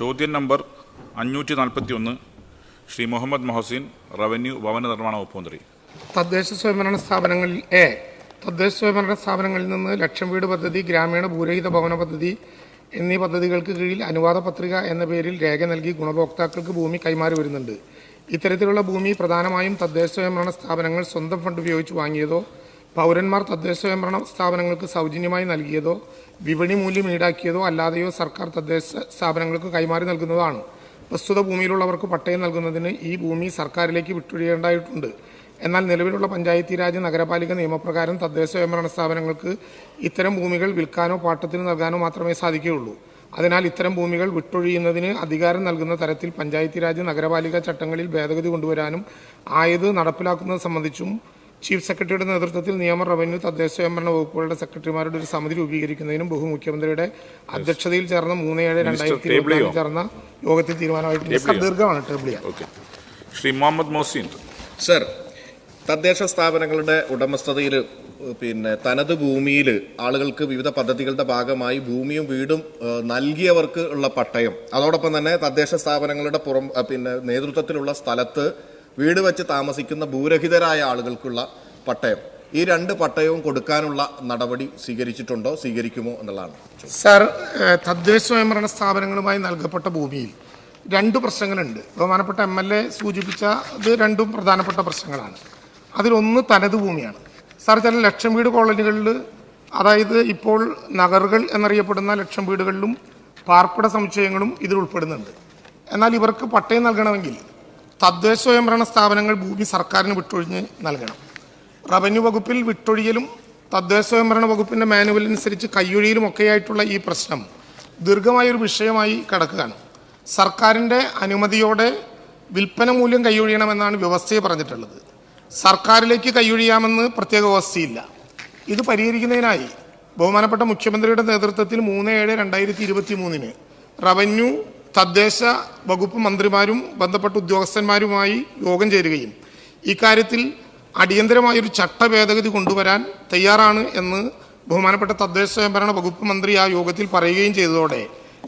ചോദ്യം നമ്പർ അഞ്ഞൂറ്റി നാൽപ്പത്തി ഒന്ന് ശ്രീ മുഹമ്മദ് മൊഹസിൻ റവന്യൂ ഭവന നിർമ്മാണ വകുപ്പ് മന്ത്രി തദ്ദേശ സ്വയംഭരണ സ്ഥാപനങ്ങളിൽ എ തദ്ദേശ സ്വയംഭരണ സ്ഥാപനങ്ങളിൽ നിന്ന് ലക്ഷം വീട് പദ്ധതി ഗ്രാമീണ ഭൂരഹിത ഭവന പദ്ധതി എന്നീ പദ്ധതികൾക്ക് കീഴിൽ അനുവാദ പത്രിക എന്ന പേരിൽ രേഖ നൽകി ഗുണഭോക്താക്കൾക്ക് ഭൂമി കൈമാറി വരുന്നുണ്ട്. ഇത്തരത്തിലുള്ള ഭൂമി പ്രധാനമായും തദ്ദേശ സ്വയംഭരണ സ്ഥാപനങ്ങൾ സ്വന്തം ഫണ്ട് ഉപയോഗിച്ച് വാങ്ങിയതോ പൗരന്മാർ തദ്ദേശ സ്വയംഭരണ സ്ഥാപനങ്ങൾക്ക് സൗജന്യമായി നൽകിയതോ വിപണി മൂല്യം ഈടാക്കിയതോ അല്ലാതെയോ സർക്കാർ തദ്ദേശ സ്ഥാപനങ്ങൾക്ക് കൈമാറി നൽകുന്നതാണ്. പ്രസ്തുത ഭൂമിയിലുള്ളവർക്ക് പട്ടയം നൽകുന്നതിന് ഈ ഭൂമി സർക്കാരിലേക്ക് വിട്ടൊഴിയേണ്ടതായിട്ടുണ്ട്. എന്നാൽ നിലവിലുള്ള പഞ്ചായത്തി രാജ് നഗരപാലിക നിയമപ്രകാരം തദ്ദേശ സ്വയംഭരണ സ്ഥാപനങ്ങൾക്ക് ഇത്തരം ഭൂമികൾ വിൽക്കാനോ പാട്ടത്തിന് നൽകാനോ മാത്രമേ സാധിക്കുകയുള്ളൂ. അതിനാൽ ഇത്തരം ഭൂമികൾ വിട്ടൊഴിയുന്നതിന് അധികാരം നൽകുന്ന തരത്തിൽ പഞ്ചായത്തി രാജ് നഗരപാലിക ചട്ടങ്ങളിൽ ഭേദഗതി കൊണ്ടുവരാനും ആയത് നടപ്പിലാക്കുന്നത് സംബന്ധിച്ചും ചീഫ് സെക്രട്ടറിയുടെ നേതൃത്വത്തിൽ നിയമ റവന്യൂ തദ്ദേശ സ്വയംഭരണ വകുപ്പുകളുടെ സെക്രട്ടറിമാരുടെ ഒരു സമിതി രൂപീകരിക്കുന്നതിനും ബഹുമുഖ്യമന്ത്രിയുടെ അധ്യക്ഷതയിൽ ചേർന്ന മൂന്ന് ഏഴ് രണ്ടായിരത്തി ചേർന്ന യോഗത്തിൽ തീരുമാനമായിട്ടുണ്ട്. ദീർഘമാണ് ശ്രീ മുഹമ്മദ് മൊഹസിൻ. സർ തദ്ദേശ സ്ഥാപനങ്ങളുടെ ഉടമസ്ഥതയിൽ പിന്നെ തനത് ഭൂമിയിൽ ആളുകൾക്ക് വിവിധ പദ്ധതികളുടെ ഭാഗമായി ഭൂമിയും വീടും നൽകിയവർക്ക് ഉള്ള പട്ടയം. അതോടൊപ്പം തന്നെ തദ്ദേശ സ്ഥാപനങ്ങളുടെ പുറം പിന്നെ നേതൃത്വത്തിലുള്ള സ്ഥലത്ത് വീട് വെച്ച് താമസിക്കുന്ന ഭൂരഹിതരായ ആളുകൾക്കുള്ള പട്ടയം. ഈ രണ്ട് പട്ടയവും കൊടുക്കാനുള്ള നടപടി സ്വീകരിച്ചിട്ടുണ്ടോ സ്വീകരിക്കുമോ എന്നുള്ളതാണ് സർ തദ്ദേശ സ്വയംഭരണ സ്ഥാപനങ്ങളുമായി നൽകപ്പെട്ട ഭൂമിയിൽ രണ്ട് പ്രശ്നങ്ങളുണ്ട്. ബഹുമാനപ്പെട്ട എം എൽ എ സൂചിപ്പിച്ച ഇത് രണ്ടും പ്രധാനപ്പെട്ട പ്രശ്നങ്ങളാണ്. അതിലൊന്ന് തനത് ഭൂമിയാണ്. സാർ ചില ലക്ഷം വീട് കോളനികളിൽ അതായത് ഇപ്പോൾ നഗറുകൾ എന്നറിയപ്പെടുന്ന ലക്ഷം വീടുകളിലും പാർപ്പിട സമുച്ചയങ്ങളും ഇതിൽ ഉൾപ്പെടുന്നുണ്ട്. എന്നാൽ ഇവർക്ക് പട്ടയം നൽകണമെങ്കിൽ തദ്ദേശ സ്വയംഭരണ സ്ഥാപനങ്ങൾ ഭൂമി സർക്കാരിന് വിട്ടൊഴിഞ്ഞ് നൽകണം. റവന്യൂ വകുപ്പിൽ വിട്ടൊഴിയലും തദ്ദേശ സ്വയംഭരണ വകുപ്പിന്റെ മാനുവൽ അനുസരിച്ച് കയ്യൊഴിയിലും ഒക്കെയായിട്ടുള്ള ഈ പ്രശ്നം ദീർഘമായ ഒരു വിഷയമായി കിടക്കുകയാണ്. സർക്കാരിന്റെ അനുമതിയോടെ വിൽപ്പന മൂല്യം കൈയൊഴിയണമെന്നാണ് വ്യവസ്ഥയെ പറഞ്ഞിട്ടുള്ളത്. സർക്കാരിലേക്ക് കൈയൊഴിയാമെന്ന് പ്രത്യേക വ്യവസ്ഥയില്ല. ഇത് പരിഹരിക്കുന്നതിനായി ബഹുമാനപ്പെട്ട മുഖ്യമന്ത്രിയുടെ നേതൃത്വത്തിൽ മൂന്ന് ഏഴ് രണ്ടായിരത്തി ഇരുപത്തി മൂന്നിന് റവന്യൂ തദ്ദേശ വകുപ്പ് മന്ത്രിമാരും ബന്ധപ്പെട്ട ഉദ്യോഗസ്ഥന്മാരുമായി യോഗം ചേരുകയും ഇക്കാര്യത്തിൽ അടിയന്തരമായൊരു ചട്ട ഭേദഗതി കൊണ്ടുവരാൻ തയ്യാറാണ് എന്ന് ബഹുമാനപ്പെട്ട തദ്ദേശ സ്വയംഭരണ വകുപ്പ് മന്ത്രി ആ യോഗത്തിൽ പറയുകയും ചെയ്തതോടെ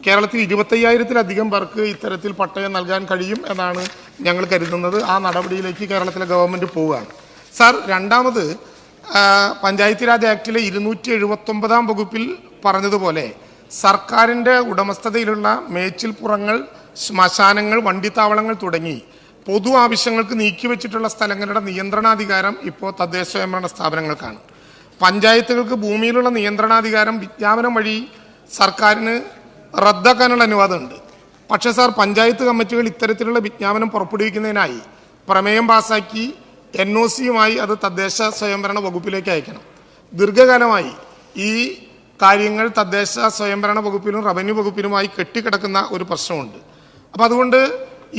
കേരളത്തിൽ ഇരുപത്തയ്യായിരത്തിലധികം പേർക്ക് ഇത്തരത്തിൽ പട്ടയം നൽകാൻ കഴിയും എന്നാണ് ഞങ്ങൾ കരുതുന്നത്. ആ നടപടിയിലേക്ക് കേരളത്തിലെ ഗവൺമെന്റ് പോവുകയാണ്. സാർ രണ്ടാമത് പഞ്ചായത്തി രാജ് ആക്ടിലെ ഇരുന്നൂറ്റി എഴുപത്തൊമ്പതാം വകുപ്പിൽ പറഞ്ഞതുപോലെ സർക്കാരിന്റെ ഉടമസ്ഥതയിലുള്ള മേച്ചിൽപ്പുറങ്ങൾ ശ്മശാനങ്ങൾ വണ്ടിത്താവളങ്ങൾ തുടങ്ങി പൊതു ആവശ്യങ്ങൾക്ക് നീക്കിവെച്ചിട്ടുള്ള സ്ഥലങ്ങളുടെ നിയന്ത്രണാധികാരം ഇപ്പോൾ തദ്ദേശ സ്വയംഭരണ സ്ഥാപനങ്ങൾക്കാണ്. പഞ്ചായത്തുകൾക്ക് ഭൂമിയിലുള്ള നിയന്ത്രണാധികാരം വിജ്ഞാപനം വഴി സർക്കാരിന് റദ്ദാക്കാനുള്ള അനുവാദമുണ്ട്. പക്ഷേ സാർ പഞ്ചായത്ത് കമ്മിറ്റികൾ ഇത്തരത്തിലുള്ള വിജ്ഞാപനം പുറപ്പെടുവിക്കുന്നതിനായി പ്രമേയം പാസാക്കി എൻ ഒ സിയുമായി അത് തദ്ദേശ സ്വയംഭരണ വകുപ്പിലേക്ക് അയക്കണം. ദീർഘകാലമായി ഈ കാര്യങ്ങൾ തദ്ദേശ സ്വയംഭരണ വകുപ്പിലും റവന്യൂ വകുപ്പിലുമായി കെട്ടിക്കിടക്കുന്ന ഒരു പ്രശ്നമുണ്ട്. അപ്പം അതുകൊണ്ട്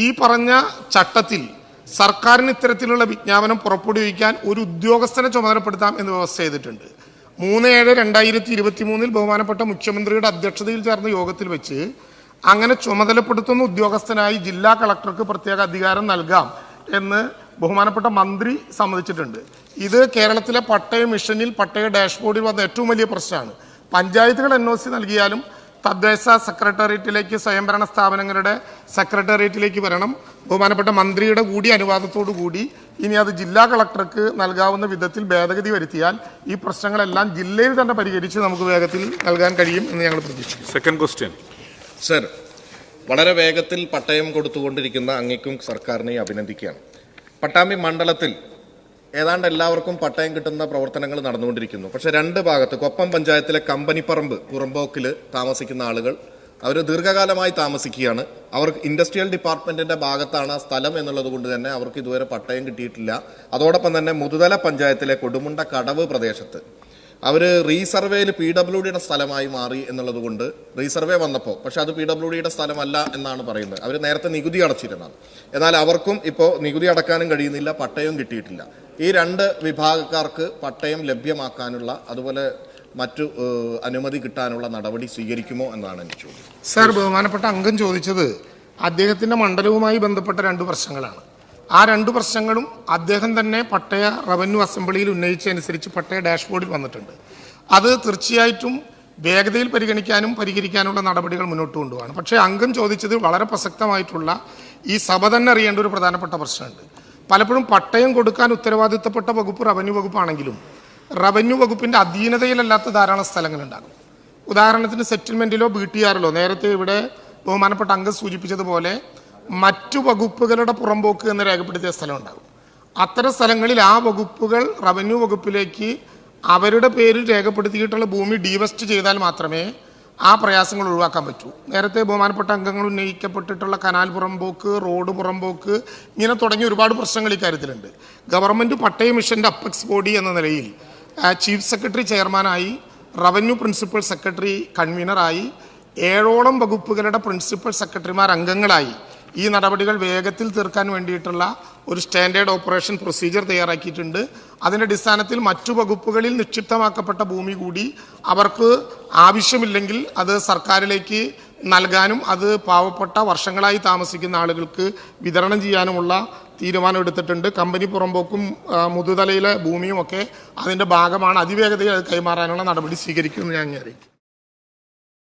ഈ പറഞ്ഞ ചട്ടത്തിൽ സർക്കാരിന് ഇത്തരത്തിലുള്ള വിജ്ഞാപനം പുറപ്പെടുവിക്കാൻ ഒരു ഉദ്യോഗസ്ഥനെ ചുമതലപ്പെടുത്താം എന്ന് വ്യവസ്ഥ ചെയ്തിട്ടുണ്ട്. മൂന്ന് ഏഴ് രണ്ടായിരത്തി ഇരുപത്തി മൂന്നിൽ ബഹുമാനപ്പെട്ട മുഖ്യമന്ത്രിയുടെ അധ്യക്ഷതയിൽ ചേർന്ന യോഗത്തിൽ വെച്ച് അങ്ങനെ ചുമതലപ്പെടുത്തുന്ന ഉദ്യോഗസ്ഥനായി ജില്ലാ കളക്ടർക്ക് പ്രത്യേക അധികാരം നൽകാം എന്ന് ബഹുമാനപ്പെട്ട മന്ത്രി സമ്മതിച്ചിട്ടുണ്ട്. ഇത് കേരളത്തിലെ പട്ടയ മിഷനിൽ പട്ടയ ഡാഷ്ബോർഡിൽ വന്ന ഏറ്റവും വലിയ പ്രശ്നമാണ്. പഞ്ചായത്തുകൾ എൻ ഒ സി നൽകിയാലും തദ്ദേശ സെക്രട്ടേറിയറ്റിലേക്ക് സ്വയംഭരണ സ്ഥാപനങ്ങളുടെ സെക്രട്ടേറിയറ്റിലേക്ക് വരണം. ബഹുമാനപ്പെട്ട മന്ത്രിയുടെ കൂടി അനുവാദത്തോടു കൂടി ഇനി അത് ജില്ലാ കളക്ടർക്ക് നൽകാവുന്ന വിധത്തിൽ ഭേദഗതി വരുത്തിയാൽ ഈ പ്രശ്നങ്ങളെല്ലാം ജില്ലയിൽ തന്നെ പരിഹരിച്ച് നമുക്ക് വേഗത്തിൽ നൽകാൻ കഴിയും എന്ന് ഞങ്ങൾ പ്രതീക്ഷിക്കുന്നു. സെക്കൻഡ് ക്വസ്റ്റ്യൻ സർ വളരെ വേഗത്തിൽ പട്ടയം കൊടുത്തുകൊണ്ടിരിക്കുന്ന അങ്ങേക്കും സർക്കാരിനെയും അഭിനന്ദിക്കുകയാണ്. പട്ടാമ്പി മണ്ഡലത്തിൽ ഏതാണ്ട് എല്ലാവർക്കും പട്ടയം കിട്ടുന്ന പ്രവർത്തനങ്ങൾ നടന്നുകൊണ്ടിരിക്കുന്നു. പക്ഷെ രണ്ട് ഭാഗത്ത് കൊപ്പം പഞ്ചായത്തിലെ കമ്പനിപ്പറമ്പ് പുറമ്പോക്കിൽ താമസിക്കുന്ന ആളുകൾ അവർ ദീർഘകാലമായി താമസിക്കുകയാണ്. അവർ ഇൻഡസ്ട്രിയൽ ഡിപ്പാർട്ട്മെന്റിന്റെ ഭാഗത്താണ് സ്ഥലം എന്നുള്ളത് കൊണ്ട് തന്നെ അവർക്ക് ഇതുവരെ പട്ടയം കിട്ടിയിട്ടില്ല. അതോടൊപ്പം തന്നെ മുതുതല പഞ്ചായത്തിലെ കൊടുമുണ്ട കടവ് പ്രദേശത്ത്. അവർ റീസർവേയിൽ പി ഡബ്ല്യു ഡിയുടെ സ്ഥലമായി മാറി എന്നുള്ളത് കൊണ്ട് റീസർവേ വന്നപ്പോൾ പക്ഷെ അത് പി ഡബ്ല്യു ഡിയുടെ സ്ഥലമല്ല എന്നാണ് പറയുന്നത്. അവർ നേരത്തെ നികുതി അടച്ചിരുന്നത്. എന്നാൽ അവർക്കും ഇപ്പോൾ നികുതി അടക്കാനും കഴിയുന്നില്ല പട്ടയവും കിട്ടിയിട്ടില്ല. ഈ രണ്ട് വിഭാഗക്കാർക്ക് പട്ടയം ലഭ്യമാക്കാനുള്ള അതുപോലെ മറ്റു അനുമതി കിട്ടാനുള്ള നടപടി സ്വീകരിക്കുമോ എന്നാണ് എനിക്ക് ചോദ്യം. സാർ ബഹുമാനപ്പെട്ട അംഗം ചോദിച്ചത് അദ്ദേഹത്തിന്റെ മണ്ഡലവുമായി ബന്ധപ്പെട്ട രണ്ട് പ്രശ്നങ്ങളാണ്. ആ രണ്ട് പ്രശ്നങ്ങളും അദ്ദേഹം തന്നെ പട്ടയ റവന്യൂ അസംബ്ലിയിൽ ഉന്നയിച്ചതനുസരിച്ച് പട്ടയ ഡാഷ്ബോർഡിൽ വന്നിട്ടുണ്ട്. അത് തീർച്ചയായിട്ടും വേഗതയിൽ പരിഗണിക്കാനും പരിഹരിക്കാനുള്ള നടപടികൾ മുന്നോട്ട് കൊണ്ടുപോകണം പക്ഷേ അംഗം ചോദിച്ചത് വളരെ പ്രസക്തമായിട്ടുള്ള ഈ സഭ തന്നെ അറിയേണ്ട ഒരു പ്രധാനപ്പെട്ട പ്രശ്നമുണ്ട്. പലപ്പോഴും പട്ടയം കൊടുക്കാൻ ഉത്തരവാദിത്തപ്പെട്ട വകുപ്പ് റവന്യൂ വകുപ്പാണെങ്കിലും റവന്യൂ വകുപ്പിന്റെ അധീനതയിലല്ലാത്ത ധാരാളം സ്ഥലങ്ങളുണ്ടാകും. ഉദാഹരണത്തിന് സെറ്റിൽമെന്റിലോ ബി ടി ആറിലോ നേരത്തെ ഇവിടെ ബഹുമാനപ്പെട്ട അംഗം സൂചിപ്പിച്ചതുപോലെ മറ്റു വകുപ്പുകളുടെ പുറമ്പോക്ക് എന്ന് രേഖപ്പെടുത്തിയ സ്ഥലമുണ്ടാകും. അത്തരം സ്ഥലങ്ങളിൽ ആ വകുപ്പുകൾ റവന്യൂ വകുപ്പിലേക്ക് അവരുടെ പേരിൽ രേഖപ്പെടുത്തിയിട്ടുള്ള ഭൂമി ഡീവസ്റ്റ് ചെയ്താൽ മാത്രമേ ആ പ്രയാസങ്ങൾ ഒഴിവാക്കാൻ പറ്റൂ. നേരത്തെ ബഹുമാനപ്പെട്ട അംഗങ്ങൾ ഉന്നയിക്കപ്പെട്ടിട്ടുള്ള കനാൽ പുറമ്പോക്ക് റോഡ് പുറമ്പോക്ക് ഇങ്ങനെ തുടങ്ങിയ ഒരുപാട് പ്രശ്നങ്ങൾ ഇക്കാര്യത്തിലുണ്ട് ഗവൺമെന്റ് പട്ടയ മിഷന്റെ അപ്പെക്സ് ബോഡി എന്ന നിലയിൽ ചീഫ് സെക്രട്ടറി ചെയർമാനായി റവന്യൂ പ്രിൻസിപ്പൽ സെക്രട്ടറി കൺവീനറായി ഏഴോളം വകുപ്പുകളുടെ പ്രിൻസിപ്പൽ സെക്രട്ടറിമാർ അംഗങ്ങളായി ഈ നടപടികൾ വേഗത്തിൽ തീർക്കാൻ വേണ്ടിയിട്ടുള്ള ഒരു സ്റ്റാൻഡേർഡ് ഓപ്പറേഷൻ പ്രൊസീജിയർ തയ്യാറാക്കിയിട്ടുണ്ട്. അതിന്റെ അടിസ്ഥാനത്തിൽ മറ്റു വകുപ്പുകളിൽ നിക്ഷിപ്തമാക്കപ്പെട്ട ഭൂമി കൂടി അവർക്ക് ആവശ്യമില്ലെങ്കിൽ അത് സർക്കാരിലേക്ക് നൽകാനും അത് പാവപ്പെട്ട വർഷങ്ങളായി താമസിക്കുന്ന ആളുകൾക്ക് വിതരണം ചെയ്യാനുമുള്ള തീരുമാനം എടുത്തിട്ടുണ്ട്. കമ്പനി പുറമ്പോക്കും മുതുതലയിലെ ഭൂമിയും ഒക്കെ അതിന്റെ ഭാഗമാണ്. അതിവേഗതയിൽ അത് കൈമാറാനുള്ള നടപടി സ്വീകരിക്കുമെന്ന് ഞാൻ അറിയിക്കും